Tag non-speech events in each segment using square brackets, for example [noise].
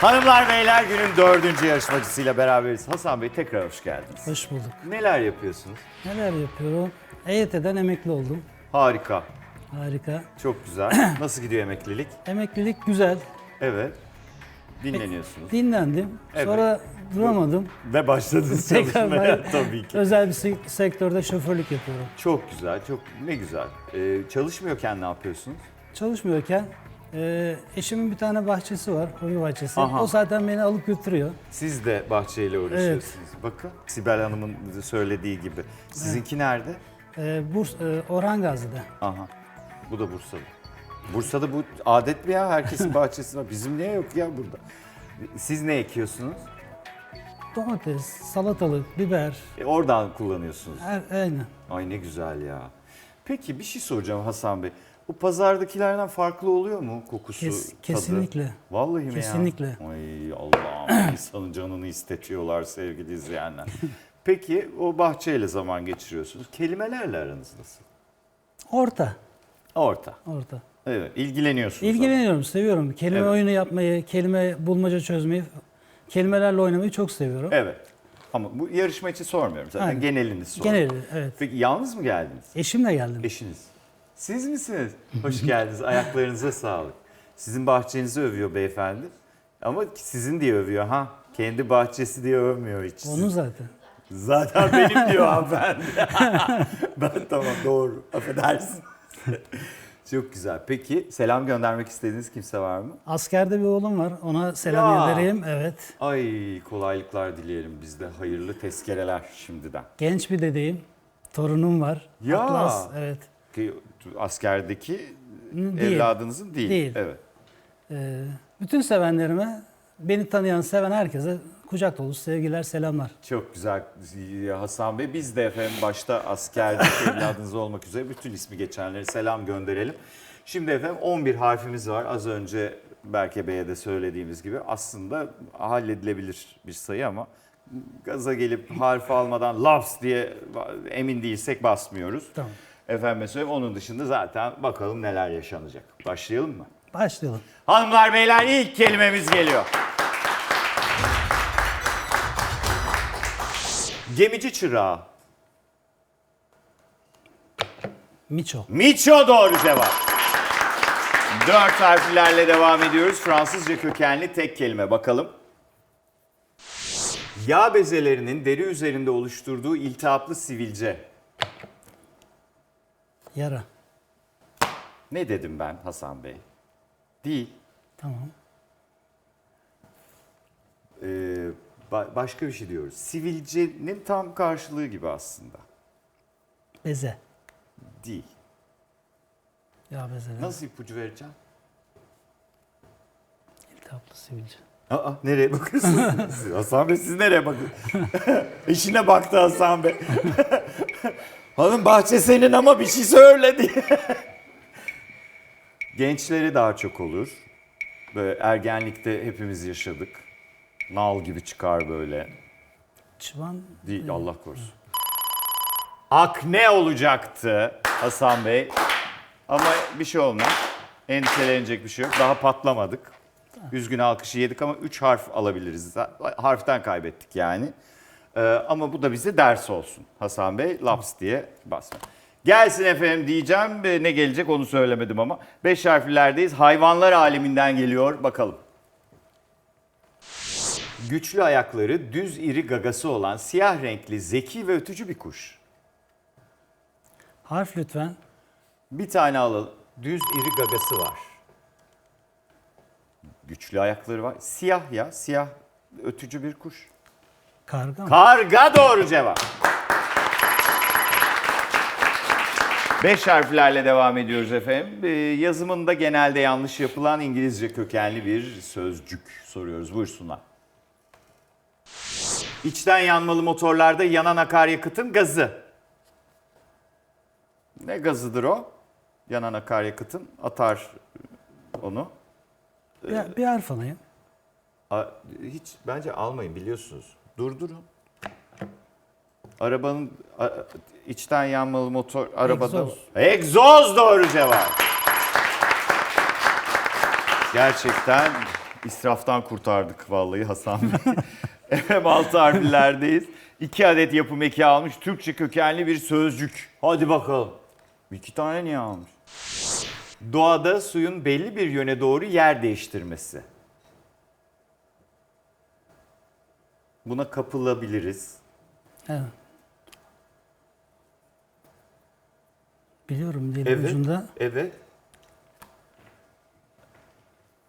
Hanımlar beyler günün dördüncü yarışmacısıyla beraberiz. Hasan Bey tekrar hoş geldiniz. Hoş bulduk. Neler yapıyorsunuz? Neler yapıyorum? EYT'den emekli oldum. Harika, Harika. çok güzel. [clears throat] Nasıl gidiyor emeklilik? Emeklilik güzel. Evet. Dinleniyorsunuz. Dinlendim. Evet. Sonra duramadım. Ve başladınız [laughs] çalışmaya ben- tabii ki. Özel bir sek- sektörde şoförlük yapıyorum. Çok güzel, çok ne güzel. Ee, çalışmıyorken ne yapıyorsunuz? Çalışmıyorken e, eşimin bir tane bahçesi var, hobi bahçesi. Aha. O zaten beni alıp götürüyor. Siz de bahçeyle uğraşıyorsunuz. Bakın Sibel Hanım'ın söylediği gibi. Sizinki nerede? E, Burs, e, Orhan Gazi'de. Aha. Bu da Bursa'da. Bursa'da bu adet mi ya? Herkesin [laughs] bahçesi var. Bizim niye yok ya burada? Siz ne ekiyorsunuz? Domates, salatalık, biber, E, oradan kullanıyorsunuz. her, aynı. Ay ne güzel ya. Peki bir şey soracağım Hasan Bey. Bu pazardakilerden farklı oluyor mu kokusu, Kes- tadı? kesinlikle. Vallahi mi Kesinlikle. ya? Ay Allah'ım insanın canını istetiyorlar sevgili izleyenler. [laughs] Peki o bahçeyle zaman geçiriyorsunuz. Kelimelerle aranız nasıl? Orta, Orta. orta. Evet, ilgileniyorsunuz. İlgileniyorum, seviyorum. Kelime Evet. oyunu yapmayı, kelime bulmaca çözmeyi, kelimelerle oynamayı çok seviyorum. Evet. Ama bu yarışma için sormuyorum zaten. Aynen. Genelini soruyorum. Geneli, evet. Peki yalnız mı geldiniz? Eşimle geldim. Eşiniz. Siz misiniz? Hoş geldiniz. Ayaklarınıza sağlık. Sizin bahçenizi övüyor beyefendi. Ama sizin diye övüyor ha. Kendi bahçesi diye övmüyor hiç. Onun zaten. Zaten benim diyor hanımefendi. [laughs] ben tamam doğru. Affedersin. Çok güzel. Peki selam göndermek istediğiniz kimse var mı? Askerde bir oğlum var. Ona selam Ya. göndereyim. Evet. Ay kolaylıklar dileyelim biz de. Hayırlı tezkereler şimdiden. Genç bir dedeyim. Torunum var. Ya. Atlas. Evet. Ki askerdeki Değil. evladınızın değil. Değil. Evet. Ee, bütün sevenlerime, beni tanıyan, seven herkese kucak dolusu sevgiler, selamlar. Çok güzel Ya Hasan Bey. Biz de efendim başta askerdeki [laughs] evladınız olmak üzere bütün ismi geçenlere selam gönderelim. Şimdi efendim 11 harfimiz var. Az önce Berke Bey'e de söylediğimiz gibi aslında halledilebilir bir sayı ama gaza gelip harfi almadan laps diye emin değilsek basmıyoruz. Tamam. Efendim söyleyeyim onun dışında zaten bakalım neler yaşanacak. Başlayalım mı? Başlayalım. Hanımlar beyler ilk kelimemiz geliyor. Gemici çırağı. Miço. Miço doğru cevap. Dört harflerle devam ediyoruz. Fransızca kökenli tek kelime bakalım. Yağ bezelerinin deri üzerinde oluşturduğu iltihaplı sivilce. Yara. Ne dedim ben Hasan Bey? Değil. Tamam. Ee, ba- başka bir şey diyoruz. Sivilcenin tam karşılığı gibi aslında. Beze. Değil. Ya bezeler. Nasıl ipucu vereceğim? İltihaplı sivilce. Aa, nereye bakıyorsunuz? [laughs] Hasan Bey siz nereye bakıyorsunuz? [laughs] İşine baktı Hasan Bey. [laughs] Hanım bahçe senin ama bir şey söyle diye. [laughs] Gençleri daha çok olur. Böyle ergenlikte hepimiz yaşadık. Nal gibi çıkar böyle. Çıvan. Değil Allah korusun. Akne olacaktı Hasan Bey. Ama bir şey olmaz. Endişelenecek bir şey yok. Daha patlamadık. Üzgün alkışı yedik ama 3 harf alabiliriz. Harften kaybettik yani. Ee, ama bu da bize ders olsun Hasan Bey. Laps diye basma. Gelsin efendim diyeceğim. Ee, Ne gelecek onu söylemedim ama. 5 harflerdeyiz. Hayvanlar aleminden geliyor. Bakalım. Güçlü ayakları, düz iri gagası olan siyah renkli, zeki ve ötücü bir kuş. Harf lütfen. Bir tane alalım. Düz iri gagası var. Güçlü ayakları var. Siyah ya, siyah ötücü bir kuş. Karga mı? Karga doğru cevap. Beş harflerle devam ediyoruz efendim. Ee, yazımında genelde yanlış yapılan İngilizce kökenli bir sözcük soruyoruz. Buyursunlar. İçten yanmalı motorlarda yanan akaryakıtın gazı. Ne gazıdır o? Yanan akaryakıtın atar onu. bir, bir harf alayım. A- Hiç bence almayın biliyorsunuz. Durdurun. Arabanın a- içten yanmalı motor arabada. Egzoz. Egzoz doğru cevap. Gerçekten İsraftan kurtardık vallahi Hasan Bey. [laughs] Efendim altı harflerdeyiz. İki adet yapım eki almış. Türkçe kökenli bir sözcük. Hadi bakalım. İki tane niye almış? Doğada suyun belli bir yöne doğru yer değiştirmesi. Buna kapılabiliriz. Evet. Biliyorum dilin ucunda Evet.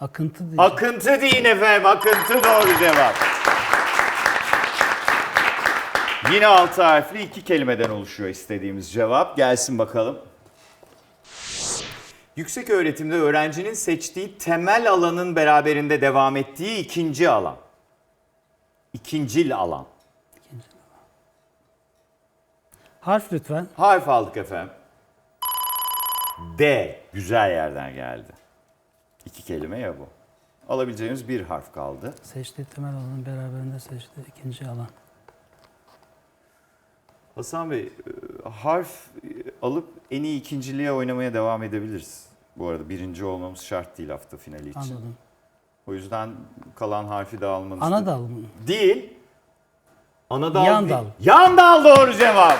akıntı diye. Akıntı deyin efendim. Akıntı doğru cevap. Yine altı harfli iki kelimeden oluşuyor istediğimiz cevap. Gelsin bakalım. Yüksek öğretimde öğrencinin seçtiği temel alanın beraberinde devam ettiği ikinci alan. İkincil alan. Harf lütfen. Harf aldık efendim. D. Güzel yerden geldi. İki kelime ya bu. Alabileceğimiz bir harf kaldı. Seçtiği temel alanın beraberinde seçtiği ikinci alan. Hasan Bey, e, harf alıp en iyi ikinciliğe oynamaya devam edebiliriz. Bu arada birinci olmamız şart değil hafta finali için. Anladım. O yüzden kalan harfi de almanız Ana dal mı? değil. Ana dal Yan değil. dal. Yan dal doğru cevap.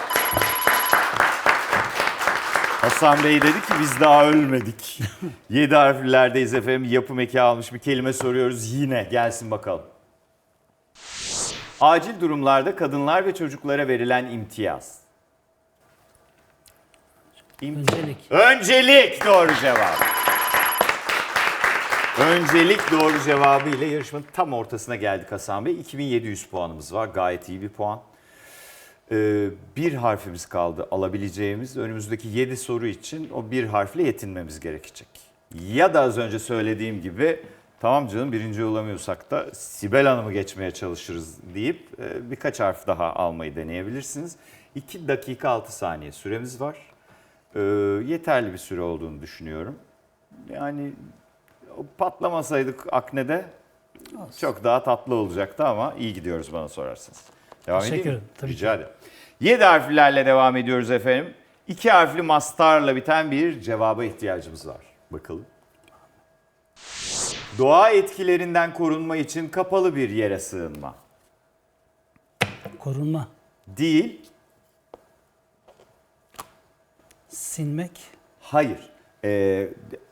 Hasan Bey dedi ki biz daha ölmedik. [laughs] Yedi harflerdeyiz efendim. Yapım eki almış bir kelime soruyoruz yine. Gelsin bakalım. Acil durumlarda kadınlar ve çocuklara verilen imtiyaz. İmtiyaz. Öncelik. Öncelik doğru cevap. Öncelik doğru cevabı ile yarışmanın tam ortasına geldik Hasan Bey. 2700 puanımız var. Gayet iyi bir puan. Ee, bir harfimiz kaldı alabileceğimiz. Önümüzdeki 7 soru için o bir harfle yetinmemiz gerekecek. Ya da az önce söylediğim gibi tamam canım birinci olamıyorsak da Sibel Hanım'ı geçmeye çalışırız deyip e, birkaç harf daha almayı deneyebilirsiniz. 2 dakika 6 saniye süremiz var. Ee, yeterli bir süre olduğunu düşünüyorum. Yani patlamasaydık aknede çok daha tatlı olacaktı ama iyi gidiyoruz bana sorarsanız. Devam Teşekkür edeyim ederim, tabii Rica ederim. 7 harflerle devam ediyoruz efendim. 2 harfli mastarla biten bir cevaba ihtiyacımız var. Bakalım. Doğa etkilerinden korunma için kapalı bir yere sığınma. Korunma. Değil, Sinmek. hayır. Ee,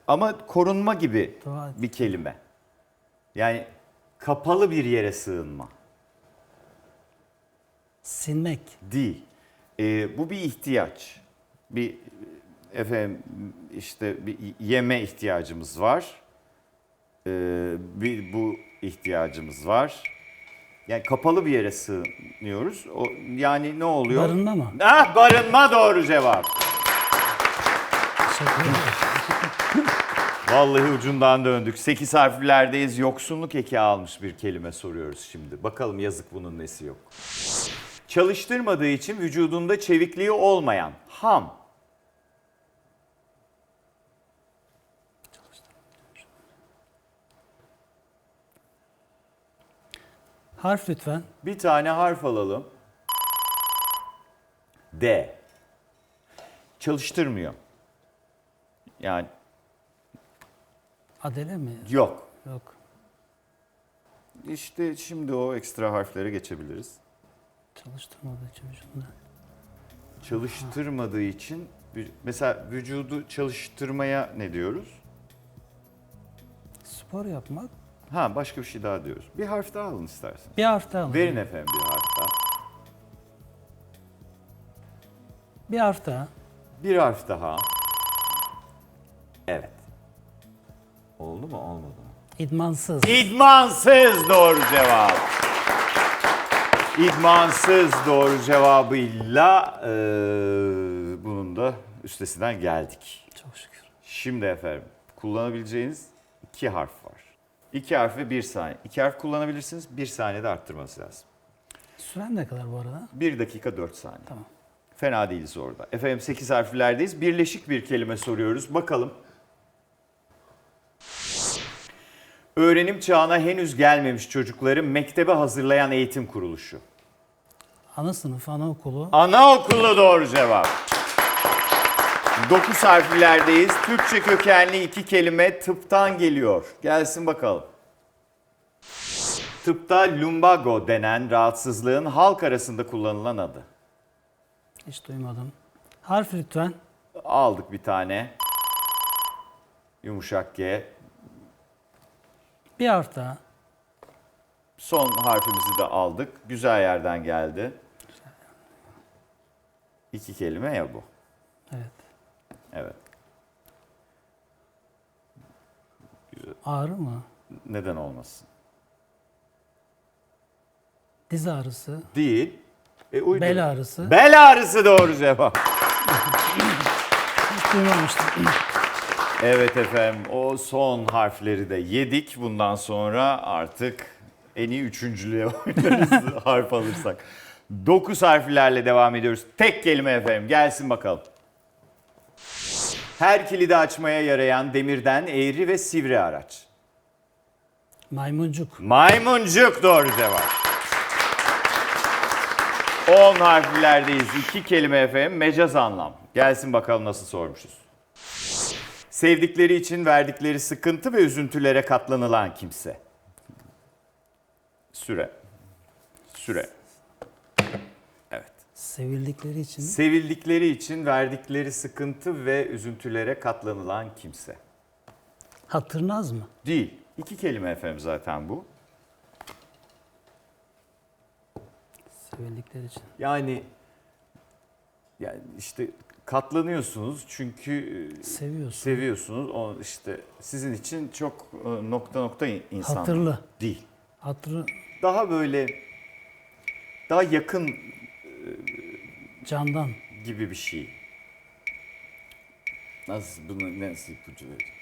ama korunma gibi bir kelime. Yani kapalı bir yere sığınma. Sinmek. Değil. Ee, bu bir ihtiyaç. Bir efendim işte bir yeme ihtiyacımız var. Ee, bir bu ihtiyacımız var. Yani kapalı bir yere sığınıyoruz. O yani ne oluyor? Barınma mı? Ah barınma doğru cevap. Teşekkür ederim. Vallahi ucundan döndük. 8 harflerdeyiz. Yoksunluk eki almış bir kelime soruyoruz şimdi. Bakalım yazık bunun nesi yok. Çalıştırmadığı için vücudunda çevikliği olmayan ham. Harf lütfen. Bir tane harf alalım. D. Çalıştırmıyor. Yani Adele mi? yok. Yok. İşte şimdi o ekstra harflere geçebiliriz. Çalıştırmadığı için vücudunda. Çalıştırmadığı için vü- mesela vücudu çalıştırmaya ne diyoruz? Spor yapmak. Ha başka bir şey daha diyoruz. Bir harf daha alın isterseniz. Bir harf daha alalım. Verin efendim bir harf daha. Bir harf daha. Bir harf daha. Evet. Oldu mu olmadı mı? İdmansız. İdmansız doğru cevap. İdmansız doğru cevabıyla eee, bunun da üstesinden geldik. Çok şükür. Şimdi efendim kullanabileceğiniz iki harf var. İki harf ve bir saniye. İki harf kullanabilirsiniz. Bir saniyede arttırması lazım. Süren ne kadar bu arada? Bir dakika dört saniye. Tamam. Fena değiliz orada. Efendim 8 harflerdeyiz. Birleşik bir kelime soruyoruz. Bakalım. Öğrenim çağına henüz gelmemiş çocukları mektebe hazırlayan eğitim kuruluşu. Ana sınıf, anaokulu. Anaokulu doğru cevap. 9 harflerdeyiz. Türkçe kökenli iki kelime tıptan geliyor. Gelsin bakalım. Tıpta lumbago denen rahatsızlığın halk arasında kullanılan adı. Hiç duymadım. Harf lütfen. Aldık bir tane. Yumuşak G. Bir harf daha. Son harfimizi de aldık. Güzel yerden geldi. İki kelime ya bu. Evet. Evet. Ağrı mı? Neden olmasın? Diz ağrısı. Değil. E, uydur. Bel ağrısı. Bel ağrısı doğru cevap. Duymamıştım. Evet efendim o son harfleri de yedik. Bundan sonra artık en iyi üçüncülüğe [laughs] oynarız harf alırsak. Dokuz harflerle devam ediyoruz. Tek kelime efendim gelsin bakalım. Her kilidi açmaya yarayan demirden eğri ve sivri araç. Maymuncuk. Maymuncuk doğru cevap. 10 harflerdeyiz. İki kelime efendim. Mecaz anlam. Gelsin bakalım nasıl sormuşuz. Sevdikleri için verdikleri sıkıntı ve üzüntülere katlanılan kimse. Süre. Süre. Evet. Sevildikleri için Sevildikleri için verdikleri sıkıntı ve üzüntülere katlanılan kimse. hatırnaz mı? Değil. İki kelime efendim zaten bu. Sevildikleri için. Yani yani işte katlanıyorsunuz çünkü e, Seviyorsun. seviyorsunuz. O işte sizin için çok e, nokta nokta in- insan. Hatırlı. Değil. Hatırı Daha böyle daha yakın candan. gibi bir şey. Nasıl bunu nasıl ipucu vereyim?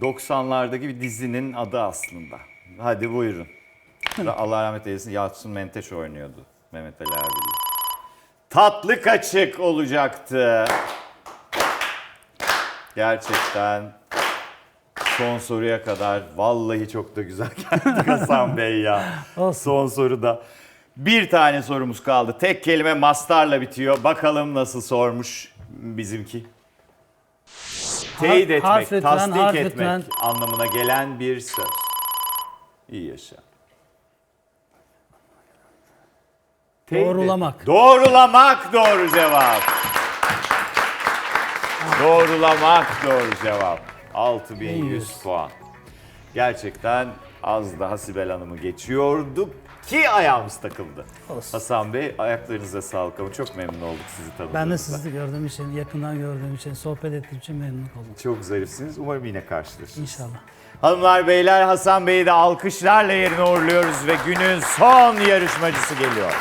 90'lardaki bir dizinin adı aslında. Hadi buyurun. [laughs] Allah rahmet eylesin Yalçın Menteş oynuyordu Mehmet Ali Erbil'le. Tatlı kaçık olacaktı. Gerçekten son soruya kadar vallahi çok da güzel [laughs] geldik Hasan Bey ya. Olsun. Son soruda. Bir tane sorumuz kaldı. Tek kelime mastarla bitiyor. Bakalım nasıl sormuş bizimki. Teyit etmek, harf tasdik harf etmek anlamına gelen bir söz. İyi yaşa. Teyit Doğrulamak. Doğrulamak doğru cevap. Doğrulamak doğru cevap. 6100 1100. puan. Gerçekten az daha Sibel Hanım'ı geçiyorduk ki ayağımız takıldı. Olsun. Hasan Bey ayaklarınıza sağlık ama çok memnun olduk sizi tanıdığımızda. Ben de sizi gördüğüm için, yakından gördüğüm için, sohbet ettiğim için memnun oldum. Çok zarifsiniz. Umarım yine karşılaşırız. İnşallah. Hanımlar beyler Hasan Bey'i de alkışlarla yerine uğurluyoruz ve günün son yarışmacısı geliyor.